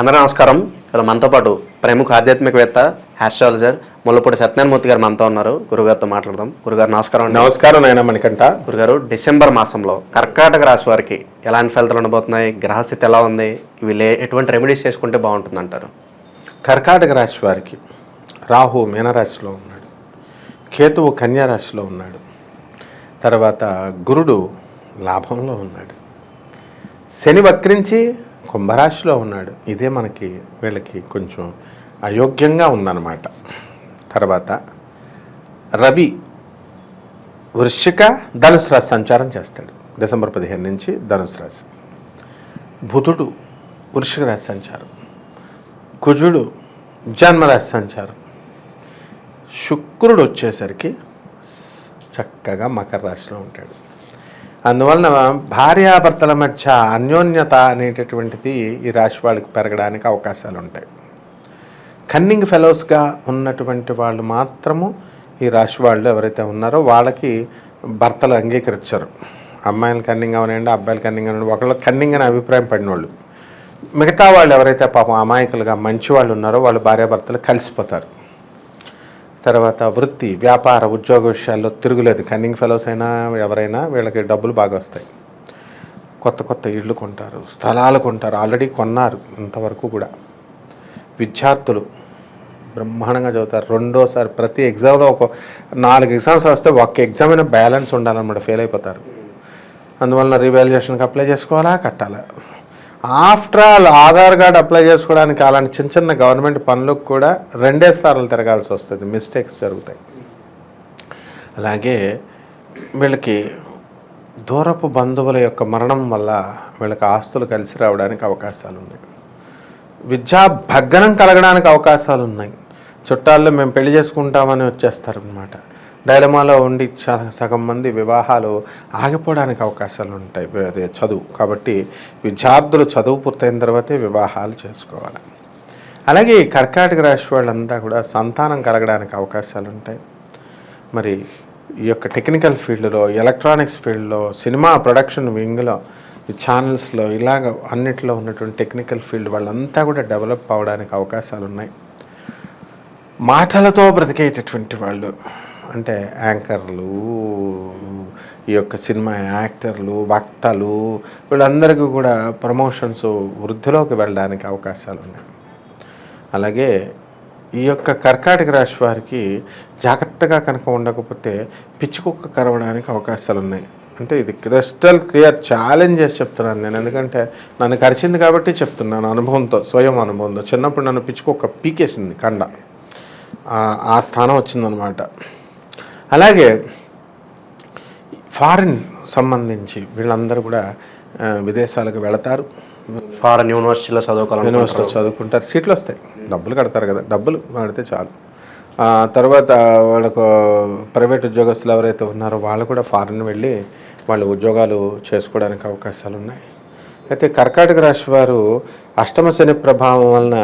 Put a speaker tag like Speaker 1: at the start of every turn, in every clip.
Speaker 1: అందరూ నమస్కారం. ఇలా మనతో పాటు ప్రముఖ ఆధ్యాత్మికవేత్త ఆస్ట్రాలజర్ ముల్లపూడి సత్యనారాయణమూర్తి గారు మనతో ఉన్నారు. గురుగారితో మాట్లాడదాం. గురుగారు నమస్కారం
Speaker 2: నమస్కారం నాయన మణికంఠ.
Speaker 1: గురుగారు డిసెంబర్ మాసంలో కర్కాటక రాశి వారికి ఎలాంటి ఫలితాలు ఉండబోతున్నాయి? గ్రహస్థితి ఎలా ఉంది? వీళ్ళు ఎటువంటి రెమెడీస్ చేసుకుంటే బాగుంటుంది అంటారు
Speaker 2: కర్కాటక రాశి వారికి రాహు మీనరాశిలో ఉన్నాడు. కేతువు కన్యా రాశిలో ఉన్నాడు. తర్వాత గురుడు లాభంలో ఉన్నాడు. శని వక్రించి కుంభరాశిలో ఉన్నాడు. ఇదే మనకి వీళ్ళకి కొంచెం అయోగ్యంగా ఉందన్నమాట. తర్వాత రవి వృశ్చిక ధనుసు రాశి సంచారం చేస్తాడు. డిసెంబర్ పదిహేను నుంచి ధనుసు రాశి. బుధుడు వృషిక రాశి సంచారం. కుజుడు జన్మరాశి సంచారం. శుక్రుడు వచ్చేసరికి చక్కగా మకర రాశిలో ఉంటాడు. అందువలన భార్యాభర్తల మధ్య అన్యోన్యత అనేటటువంటిది ఈ రాశి వాళ్ళకి పెరగడానికి అవకాశాలు ఉంటాయి. కన్నింగ్ ఫెలోస్గా ఉన్నటువంటి వాళ్ళు మాత్రము ఈ రాశి వాళ్ళు ఎవరైతే ఉన్నారో వాళ్ళకి భర్తలు అంగీకరించరు. అమ్మాయిలు కన్నింగ్ అవనండి అబ్బాయిలు కన్నింగ్ అవనండి ఒకళ్ళు కన్నింగ్ అని అభిప్రాయం పడిన వాళ్ళు మిగతా వాళ్ళు ఎవరైతే పాపం అమాయకులుగా మంచి వాళ్ళు ఉన్నారో వాళ్ళు భార్యాభర్తలు కలిసిపోతారు. తర్వాత వృత్తి వ్యాపార ఉద్యోగ విషయాల్లో తిరుగులేదు. కన్నింగ్ ఫెలోస్ అయినా ఎవరైనా వీళ్ళకి డబ్బులు బాగా వస్తాయి. కొత్త కొత్త ఇళ్ళు కొంటారు స్థలాలు కొంటారు ఆల్రెడీ కొన్నారు ఇంతవరకు కూడా. విద్యార్థులు బ్రహ్మాండంగా చదువుతారు. రెండోసారి ప్రతి ఎగ్జామ్లో ఒక నాలుగు ఎగ్జామ్స్ వస్తే ఒక్క ఎగ్జామ్ అయినా బ్యాలెన్స్ ఉండాలన్నమాట ఫెయిల్ అయిపోతారు. అందువలన రీవాల్యుయేషన్కి అప్లై చేసుకోవాలా కట్టాలా? After all Aadhaar card apply చేసుకోవడానికి అలాంటి చిన్న చిన్న గవర్నమెంట్ పనులకు కూడా రెండే సార్లు తిరగాల్సి వస్తుంది. మిస్టేక్స్ జరుగుతాయి. అలాగే వీళ్ళకి దూరపు బంధువుల యొక్క మరణం వల్ల వీళ్ళకి ఆస్తులు కలిసి రావడానికి అవకాశాలు ఉన్నాయి. విద్యా భగ్నం కలగడానికి అవకాశాలు ఉన్నాయి. చుట్టాల్లో మేము పెళ్ళి చేసుకుంటామని వచ్చేస్తారనమాట డైలమాలో ఉండి చాలా సగం మంది వివాహాలు ఆగిపోవడానికి అవకాశాలు ఉంటాయి. అదే చదువు. కాబట్టి విద్యార్థులు చదువు పూర్తయిన తర్వాతే వివాహాలు చేసుకోవాలి. అలాగే కర్కాటక రాశి వాళ్ళంతా కూడా సంతానం కలగడానికి అవకాశాలు ఉంటాయి. మరి ఈ యొక్క టెక్నికల్ ఫీల్డ్లో ఎలక్ట్రానిక్స్ ఫీల్డ్లో సినిమా ప్రొడక్షన్ వింగ్లో ఈ ఛానల్స్లో ఇలాగ అన్నిటిలో ఉన్నటువంటి టెక్నికల్ ఫీల్డ్ వాళ్ళంతా కూడా డెవలప్ అవడానికి అవకాశాలు ఉన్నాయి. మాటలతో బ్రతికేటటువంటి వాళ్ళు అంటే యాంకర్లు ఈ యొక్క సినిమా యాక్టర్లు వక్తలు వీళ్ళందరికీ కూడా ప్రమోషన్స్ వృద్ధిలోకి వెళ్ళడానికి అవకాశాలు ఉన్నాయి. అలాగే ఈ యొక్క కర్కాటక రాశి వారికి జాగ్రత్తగా కనుక ఉండకపోతే పిచ్చుకుక్క కరవడానికి అవకాశాలు ఉన్నాయి. అంటే ఇది క్రిస్టల్ క్లియర్ ఛాలెంజ్ చేసి చెప్తున్నాను నేను. ఎందుకంటే నన్ను కరిచింది కాబట్టి చెప్తున్నాను అనుభవంతో స్వయం అనుభవంతో. చిన్నప్పుడు నన్ను పిచ్చుకొక్క పీకేసింది కండ. ఆ- ఆ స్థానం వచ్చిందనమాట. అలాగే ఫారిన్ సంబంధించి వీళ్ళందరూ కూడా విదేశాలకు వెళతారు.
Speaker 1: ఫారెన్ యూనివర్సిటీలో చదువుకోవాలి
Speaker 2: యూనివర్సిటీలో చదువుకుంటారు. సీట్లు వస్తాయి. డబ్బులు కడతారు కదా. డబ్బులు వాడితే చాలు. తర్వాత వాళ్ళకు ప్రైవేట్ ఉద్యోగస్తులు ఎవరైతే ఉన్నారో వాళ్ళు కూడా ఫారెన్ వెళ్ళి వాళ్ళు ఉద్యోగాలు చేసుకోవడానికి అవకాశాలు ఉన్నాయి. అయితే కర్కాటక రాశి వారు అష్టమ శని ప్రభావం వలన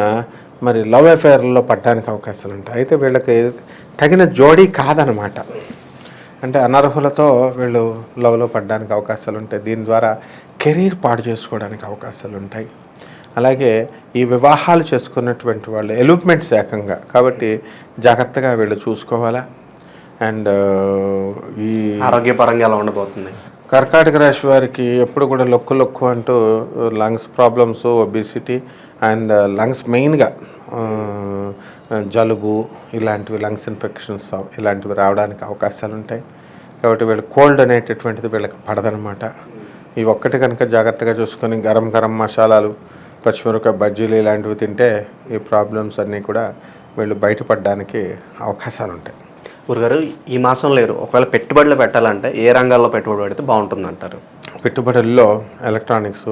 Speaker 2: మరి లవ్ అఫేర్లో పడడానికి అవకాశాలు ఉంటాయి. అయితే వీళ్ళకి తగిన జోడీ కాదనమాట. అంటే అనర్హులతో వీళ్ళు లవ్లో పడడానికి అవకాశాలు ఉంటాయి. దీని ద్వారా కెరీర్ పాడు చేసుకోవడానికి అవకాశాలు ఉంటాయి. అలాగే ఈ వివాహాలు చేసుకున్నటువంటి వాళ్ళు ఎలూప్మెంట్స్ ఏకంగా. కాబట్టి జాగ్రత్తగా వీళ్ళు చూసుకోవాలా? అండ్ ఈ
Speaker 1: ఆరోగ్యపరంగా ఎలా ఉండబోతుంది?
Speaker 2: కర్కాటక రాశి వారికి ఎప్పుడు కూడా లొక్కు లొక్కు అంటూ lungs problems obesity and lungs మెయిన్గా జలుబు ఇలాంటివి లంగ్స్ ఇన్ఫెక్షన్స్ ఇలాంటివి రావడానికి అవకాశాలు ఉంటాయి కాబట్టి వీళ్ళు కోల్డ్ అనేటటువంటిది వీళ్ళకి పడదనమాట. ఈ ఒక్కటి కనుక జాగ్రత్తగా చూసుకొని గరం గరం మసాలాలు పచ్చిమిరపకాయ బజ్జీలు ఇలాంటివి తింటే ఈ ప్రాబ్లమ్స్ అన్నీ కూడా వీళ్ళు బయటపడడానికి అవకాశాలు ఉంటాయి
Speaker 1: గురుగారు ఈ మాసం లేరు. ఒకవేళ పెట్టుబడులు పెట్టాలంటే ఏ రంగాల్లో పెట్టుబడి పెడితే బాగుంటుంది అంటారు
Speaker 2: పెట్టుబడుల్లో ఎలక్ట్రానిక్స్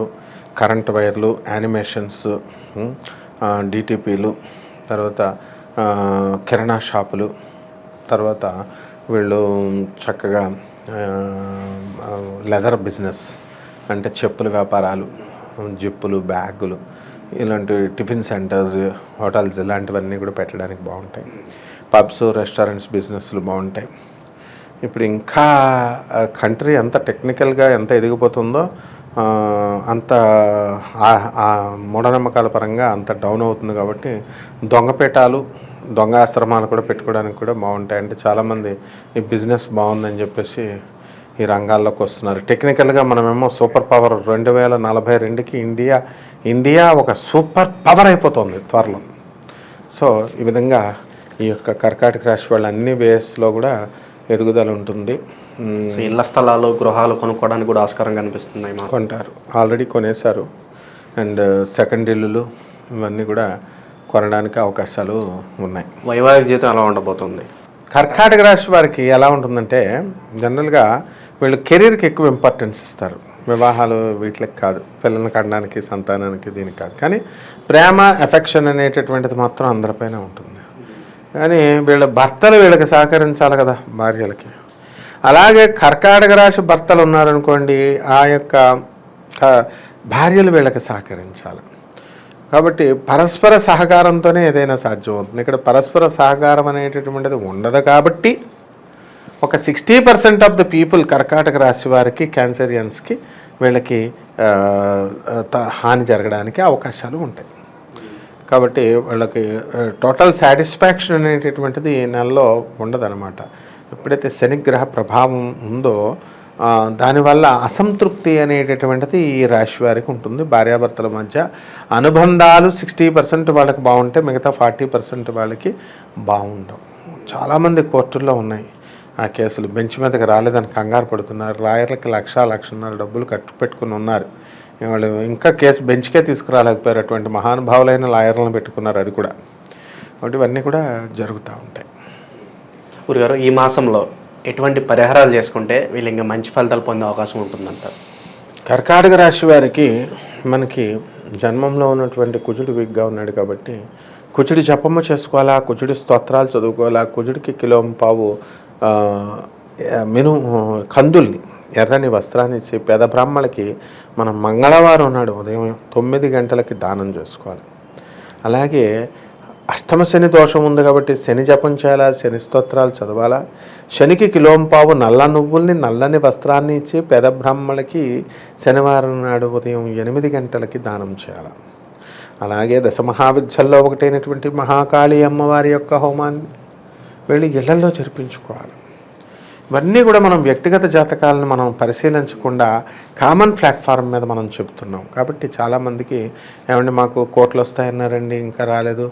Speaker 2: కరెంట్ వైర్లు యానిమేషన్స్ డిటిపిలు తర్వాత కిరాణా షాపులు తర్వాత వీళ్ళు చక్కగా లెదర్ బిజినెస్ అంటే చెప్పుల వ్యాపారాలు జిప్పులు బ్యాగులు ఇలాంటి టిఫిన్ సెంటర్స్ హోటల్స్ ఇలాంటివన్నీ కూడా పెట్టడానికి బాగుంటాయి. పబ్స్ రెస్టారెంట్స్ బిజినెస్లు బాగుంటాయి. ఇప్పుడు ఇంకా కంట్రీ ఎంత టెక్నికల్గా ఎంత ఎదిగిపోతుందో అంత ఆ మూఢనమ్మకాల పరంగా అంత డౌన్ అవుతుంది కాబట్టి దొంగపేటాలు దొంగ ఆశ్రమాలు కూడా పెట్టుకోవడానికి కూడా బాగుంటాయి. అంటే చాలామంది ఈ బిజినెస్ బాగుందని చెప్పేసి ఈ రంగాల్లోకి వస్తున్నారు. టెక్నికల్గా మనమేమో సూపర్ పవర్ రెండు వేల నలభై రెండుకి ఇండియా ఇండియా ఒక సూపర్ పవర్ అయిపోతుంది త్వరలో. సో ఈ విధంగా ఈ యొక్క కర్కాటక రాశి వాళ్ళు అన్ని వేస్లో కూడా ఎదుగుదల ఉంటుంది.
Speaker 1: సో ఇళ్ళ స్థలాలు గృహాలు కొనుక్కోవడానికి కూడా ఆస్కారం కనిపిస్తున్నాయి
Speaker 2: కొంటారు. ఆల్రెడీ కొనేశారు. అండ్ సెకండ్ ఇల్లులు ఇవన్నీ కూడా కొనడానికి అవకాశాలు ఉన్నాయి.
Speaker 1: వైవాహిక జీవితం ఎలా ఉండబోతుంది?
Speaker 2: కర్కాటక రాశి వారికి ఎలా ఉంటుందంటే జనరల్గా వీళ్ళు కెరీర్కి ఎక్కువ ఇంపార్టెన్స్ ఇస్తారు. వివాహాలు వీటికి కాదు. పిల్లల్ని కనడానికి సంతానానికి దీనికి కాదు. కానీ ప్రేమ ఎఫెక్షన్ అనేటటువంటిది మాత్రం అందరిపైన ఉంటుంది. కానీ వీళ్ళ భర్తలు వీళ్ళకి సహకరించాలి కదా భార్యలకి. అలాగే కర్కాటక రాశి భర్తలు ఉన్నారనుకోండి ఆ యొక్క భార్యలు వీళ్ళకి సహకరించాలి. కాబట్టి పరస్పర సహకారంతోనే ఏదైనా సాధ్యమవుతుంది. ఇక్కడ పరస్పర సహకారం అనేటటువంటిది ఉండదు కాబట్టి ఒక sixty percent of the people కర్కాటక రాశి వారికి క్యాన్సరియన్స్కి వీళ్ళకి హాని జరగడానికి అవకాశాలు ఉంటాయి. కాబట్టి వాళ్ళకి టోటల్ సాటిస్ఫాక్షన్ అనేటటువంటిది నెలలో ఉండదన్నమాట. ఎప్పుడైతే శనిగ్రహ ప్రభావం ఉందో దానివల్ల అసంతృప్తి అనేటటువంటిది ఈ రాశి వారికి ఉంటుంది. భార్యాభర్తల మధ్య అనుబంధాలు సిక్స్టీ పర్సెంట్ వాళ్ళకి బాగుంటే మిగతా ఫార్టీ పర్సెంట్ వాళ్ళకి బాగుండవు. చాలామంది కోర్టుల్లో ఉన్నాయి. ఆ కేసులు బెంచ్ మీదకి రాలేదని కంగారు పడుతున్నారు. లాయర్లకి లక్ష లక్షన్నర డబ్బులు కట్టు పెట్టుకుని ఉన్నారు. వాళ్ళు ఇంకా కేసు బెంచ్కే తీసుకురాలేకపోయారు అటువంటి మహానుభావులైన లాయర్లను పెట్టుకున్నారు అది కూడా. కాబట్టి ఇవన్నీ కూడా జరుగుతూ ఉంటాయి.
Speaker 1: గురుగారు ఈ మాసంలో ఎటువంటి పరిహారాలు చేసుకుంటే వీళ్ళు ఇంకా మంచి ఫలితాలు పొందే అవకాశం ఉంటుందంటారు
Speaker 2: కర్కాటక రాశి వారికి మనకి జన్మంలో ఉన్నటువంటి కుజుడు వీక్గా ఉన్నాడు కాబట్టి కుజుడి జపము చేసుకోవాలా కుజుడి స్తోత్రాలు చదువుకోవాలా కుజుడికి కిలో పావు మిను కందుల్ని ఎర్రని వస్త్రాన్ని ఇచ్చి పేద బ్రాహ్మణులకి మనం మంగళవారం నాడు ఉదయం తొమ్మిది గంటలకి దానం చేసుకోవాలి. అలాగే అష్టమ శని దోషం ఉంది కాబట్టి శని జపం చేయాలా? శని స్తోత్రాలు చదవాలా? శనికి కిలోంపావు నల్ల నువ్వుల్ని నల్లని వస్త్రాన్ని ఇచ్చి పేద బ్రాహ్మణులకి శనివారం నాడు ఉదయం ఎనిమిది గంటలకి దానం చేయాలి? అలాగే దశ మహావిద్యల్లో ఒకటైనటువంటి మహాకాళి అమ్మవారి యొక్క హోమాన్ని వెళ్ళి ఇళ్ళలో జరిపించుకోవాలి. ఇవన్నీ కూడా మనం వ్యక్తిగత జాతకాలను మనం పరిశీలించకుండా కామన్ ప్లాట్ఫామ్ మీద మనం చెప్తున్నాం. కాబట్టి చాలామందికి ఏమండి మాకు కోట్లు వస్తాయన్నారండి ఇంకా రాలేదు.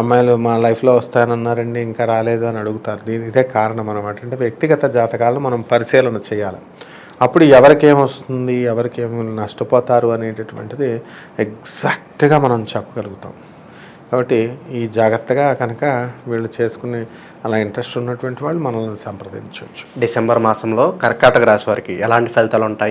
Speaker 2: అమ్మాయిలు మా లైఫ్లో వస్తాయనన్నారండి ఇంకా రాలేదు అని అడుగుతారు. దీని ఇదే కారణం అనమాట అంటే వ్యక్తిగత జాతకాలను మనం పరిశీలన చేయాలి. అప్పుడు ఎవరికేమొస్తుంది ఎవరికేమి నష్టపోతారు అనేటటువంటిది ఎగ్జాక్ట్గా మనం చెప్పగలుగుతాం. కాబట్టి ఈ జాగ్రత్తగా కనుక వీళ్ళు చేసుకుని అలా ఇంట్రెస్ట్ ఉన్నటువంటి వాళ్ళు మనల్ని సంప్రదించవచ్చు.
Speaker 1: డిసెంబర్ మాసంలో కర్కాటక రాశి వారికి ఎలాంటి ఫలితాలు ఉంటాయి?